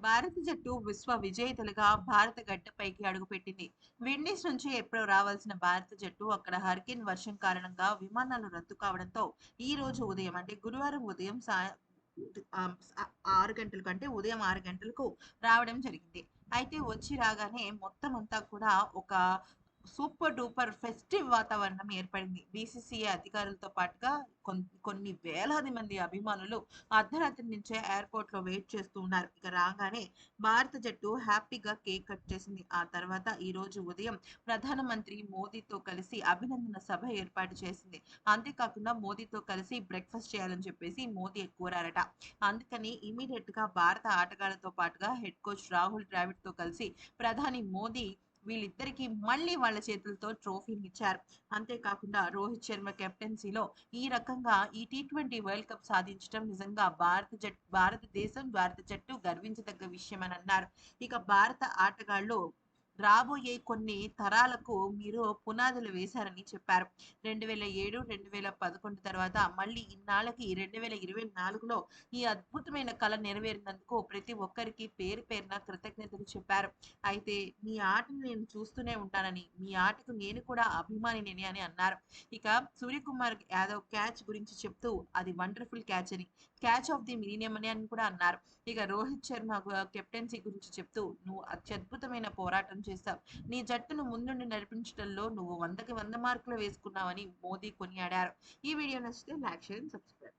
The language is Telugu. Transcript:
భారత జట్టు విశ్వ విజేతలుగా భారత గడ్డపైకి అడుగుపెట్టింది. విండీస్ నుంచి ఎప్పుడో రావాల్సిన భారత జట్టు అక్కడ హర్కిన్ వర్షం కారణంగా విమానాలు రద్దు కావడంతో ఈ రోజు ఉదయం అంటే గురువారం ఉదయం ఆరు గంటల కంటే ఉదయం ఆరు గంటలకు రావడం జరిగింది. అయితే వచ్చి రాగానే మొత్తం అంతా కూడా ఒక సూపర్ డూపర్ ఫెస్టివ్ వాతావరణం ఏర్పడింది. బీసీసీఐ అధికారులతో పాటుగా కొన్ని వేలాది మంది అభిమానులు అర్ధరాత్రి నుంచే ఎయిర్పోర్ట్లో వెయిట్ చేస్తూ ఉన్నారు. ఇక రాగానే భారత జట్టు హ్యాపీగా కేక్ కట్ చేసింది. ఆ తర్వాత ఈ రోజు ఉదయం ప్రధానమంత్రి మోదీతో కలిసి అభినందన సభ ఏర్పాటు చేసింది. అంతేకాకుండా మోదీతో కలిసి బ్రేక్ఫాస్ట్ చేయాలని చెప్పేసి మోదీ కోరారట. అందుకని ఇమీడియట్గా భారత ఆటగాళ్ళతో పాటుగా హెడ్ కోచ్ రాహుల్ ద్రావిడ్తో కలిసి ప్రధాని మోదీ వీళ్ళిద్దరికి మళ్ళీ వాళ్ళ చేతులతో ట్రోఫీని ఇచ్చారు. అంతేకాకుండా రోహిత్ శర్మ కెప్టెన్సీలో ఈ రకంగా ఈ టీ ట్వంటీ వరల్డ్ కప్ సాధించడం నిజంగా భారత జట్ భారతదేశం భారత జట్టు గర్వించదగ్గ విషయం అని అన్నారు. ఇక భారత ఆటగాళ్ళు రాబోయే కొన్ని తరాలకు మీరు పునాదులు వేశారని చెప్పారు. రెండు వేల ఏడు రెండు వేల పదకొండు తర్వాత మళ్ళీ ఇన్నాళ్ళకి రెండు వేల ఇరవై నాలుగులో ఈ అద్భుతమైన కళ నెరవేరినందుకు ప్రతి ఒక్కరికి పేరు పేరున కృతజ్ఞతలు చెప్పారు. అయితే మీ ఆటను నేను చూస్తూనే ఉంటానని మీ ఆటకు నేను కూడా అభిమానిని అని అన్నారు. ఇక సూర్యకుమార్ యాదవ్ క్యాచ్ గురించి చెప్తూ అది వండర్ఫుల్ క్యాచ్ అని క్యాచ్ ఆఫ్ ది మిలీనియం అని అని కూడా అన్నారు. ఇక రోహిత్ శర్మ కెప్టెన్సీ గురించి చెప్తూ నువ్వు అత్యద్భుతమైన పోరాటం చేశావు. నీ జట్టును ముందుండి నడిపించడంలో నువ్వు వందకి వంద మార్కులు వేసుకున్నావని మోదీ కొనియాడారు. ఈ వీడియో నచ్చితే లైక్ షేర్ సబ్స్క్రైబ్